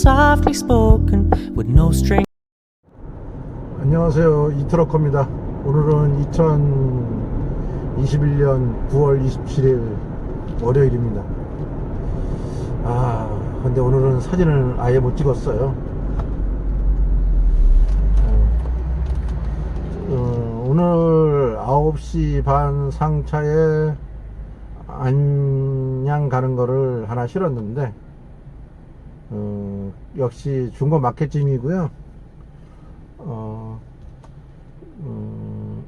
softly spoken with no string. 안녕하세요. 이트러커입니다. 오늘은 2021년 9월 27일 월요일입니다. 아 근데 오늘은 사진을 아예 못 찍었어요. 어, 오늘 9시 반 상차에 안양 가는 거를 하나 실었는데 어, 역시 중고 마켓짐이고요 어, 음,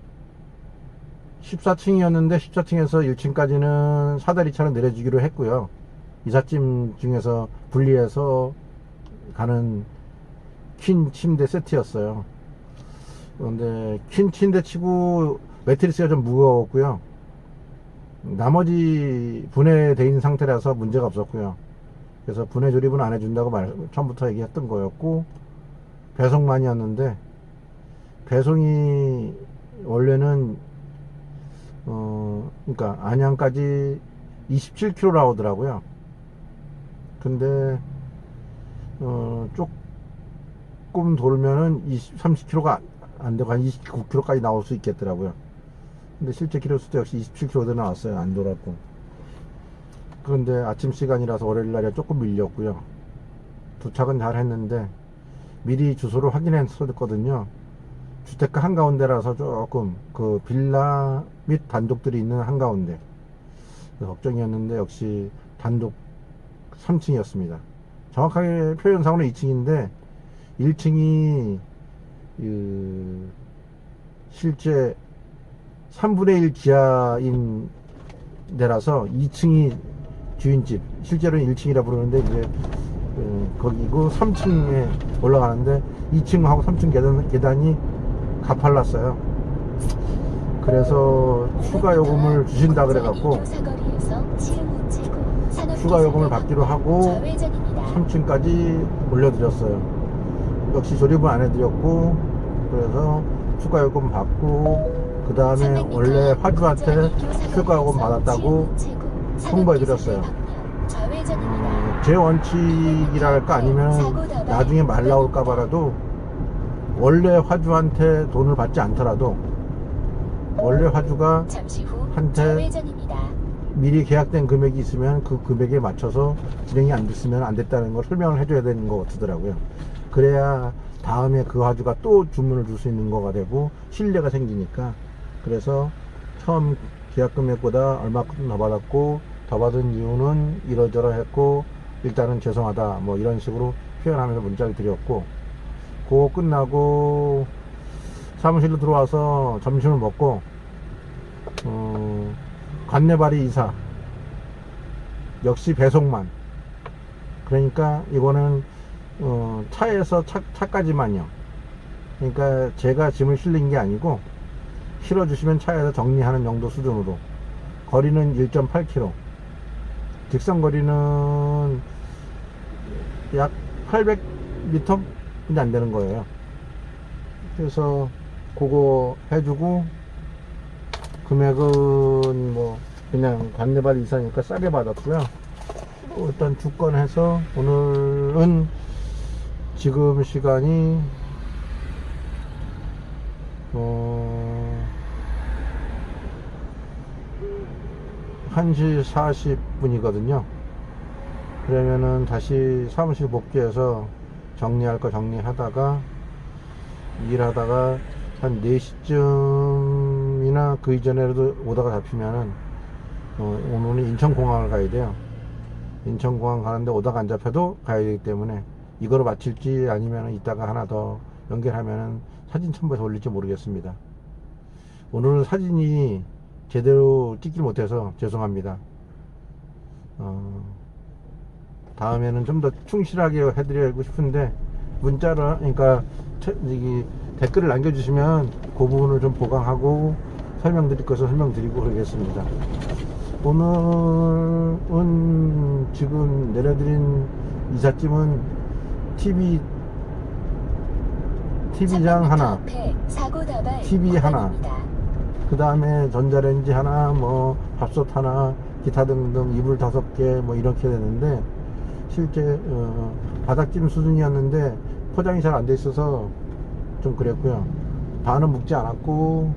14층이었는데 14층에서 1층까지는 사다리 차로 내려주기로 했고요. 이삿짐 중에서 분리해서 가는 퀸 침대 세트였어요. 그런데 퀸 침대 치고 매트리스가 좀 무거웠고요. 나머지 분해되어 있는 상태라서 문제가 없었고요. 그래서 분해 조립은 안 해준다고 말, 처음부터 얘기했던 거였고, 배송만이었는데 배송이 원래는 어 그러니까 안양까지 27km 나오더라고요. 근데 어 조금 돌면은 20, 30km가 안 되고 한 29km까지 나올 수 있겠더라고요. 근데 실제 키로수도 역시 27km 나왔어요. 안 돌았고. 그런데 아침 시간이라서 월요일 날에 조금 밀렸고요. 도착은 잘 했는데 미리 주소를 확인했었거든요. 주택가 한가운데라서 조금 그 빌라 및 단독들이 있는 한가운데 걱정이었는데 역시 단독 3층이었습니다. 정확하게 표현상으로 2층인데 1층이 그 실제 3분의 1 지하인 데라서 2층이 주인집 실제로는 1층이라 부르는데 이제 그 거기고 3층에 올라가는데 2층하고 3층 계단, 계단이 가팔랐어요. 그래서 추가 요금을 주신다 그래갖고 추가 요금을 받기로 하고 3층까지 올려드렸어요. 역시 조립은 안 해드렸고 그래서 추가 요금 받고 그 다음에 원래 화주한테 추가 요금 받았다고 홍보해드렸어요. 음, 제 원칙이랄까 아니면 나중에 말 나올까 봐라도 원래 화주한테 돈을 받지 않더라도 원래 화주가 한테 미리 계약된 금액이 있으면 그 금액에 맞춰서 진행이 안 됐으면 안 됐다는 걸 설명을 해줘야 되는 것 같더라고요. 그래야 다음에 그 화주가 또 주문을 줄 수 있는 거가 되고 신뢰가 생기니까 그래서 처음 계약 금액보다 얼마큼 더 받았고 더 받은 이유는 이러저러했고 일단은 죄송하다 뭐 이런 식으로 표현하면서 문자를 드렸고 그거 끝나고 사무실로 들어와서 점심을 먹고 어, 관내발이 이사. 역시 배송만. 그러니까 이거는 어, 차에서 차, 차까지만요. 그러니까 제가 짐을 실린 게 아니고 실어주시면 차에서 정리하는 정도 수준으로 거리는 1.8km 직선 거리는 약 800m 이제 안 되는 거예요. 그래서 그거 해주고 금액은 뭐 그냥 관내발 이사니까 싸게 받았고요. 어, 일단 주권해서 오늘은 지금 시간이 어 1시 40분이거든요. 그러면은 다시 사무실 복귀해서 정리할 거 정리하다가 일하다가 한 4시쯤이나 그 이전에라도 오다가 잡히면은 어, 오늘은 인천공항을 가야 돼요. 인천공항 가는데 오다가 안 잡혀도 가야 되기 때문에 이거로 마칠지 아니면 이따가 하나 더 연결하면은 사진 첨부해서 올릴지 모르겠습니다. 오늘은 사진이 제대로 찍질 못해서 죄송합니다. 어, 다음에는 좀 더 충실하게 해드리고 싶은데 문자로 그러니까 처- 여기 댓글을 남겨주시면 그 부분을 좀 보강하고 설명드릴 것을 설명드리고 그러겠습니다. 오늘은 지금 내려드린 이삿짐은 TV TV장 하나, TV 하나, 그 다음에 전자레인지 하나, 뭐 밥솥 하나, 기타 등등 이불 다섯 개 뭐 이렇게 되는데 실제 어, 바닥짐 수준이었는데 포장이 잘 안 돼 있어서 좀 그랬고요. 반은 묵지 않았고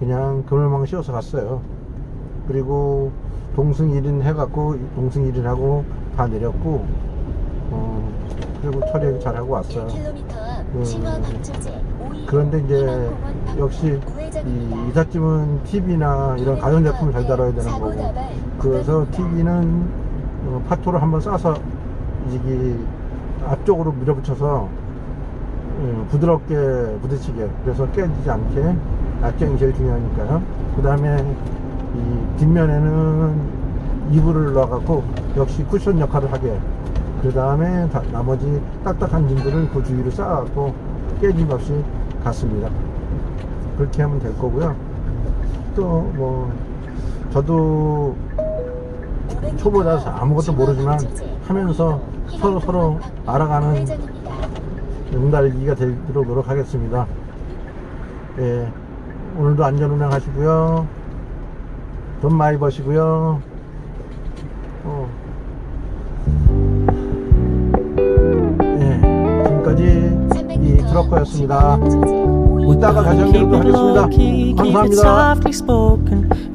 그냥 그물망 씌워서 갔어요. 그리고 동승 1인 해갖고 동승 1인 하고 다 내렸고 어, 그리고 처리 잘 하고 왔어요. 1km 앞 음. 신화 방조제 그런데 이제 역시 이 이삿짐은 TV나 이런 가전제품을 잘 다뤄야 되는 거고. 그래서 TV는 어, 파토를 한번 싸서 이게 앞쪽으로 밀어붙여서 음, 부드럽게 부딪히게. 그래서 깨지지 않게 낙경이 제일 중요하니까요. 그 다음에 이 뒷면에는 이불을 넣어갖고 역시 쿠션 역할을 하게. 그 다음에 나머지 딱딱한 짐들은 그 주위로 쌓아갖고 깨짐 없이 갔습니다 그렇게 하면 될 거고요 또 뭐 저도 초보자라서 아무것도 모르지만 하면서 서로 서로 알아가는 응달기가 되도록 노력하겠습니다. 예, 오늘도 안전운행 하시고요. 돈 많이 버시고요. 어. 트럭커였습니다. 이따가 다시 Keep 연결도 it low 하겠습니다. key, keep it 감사합니다.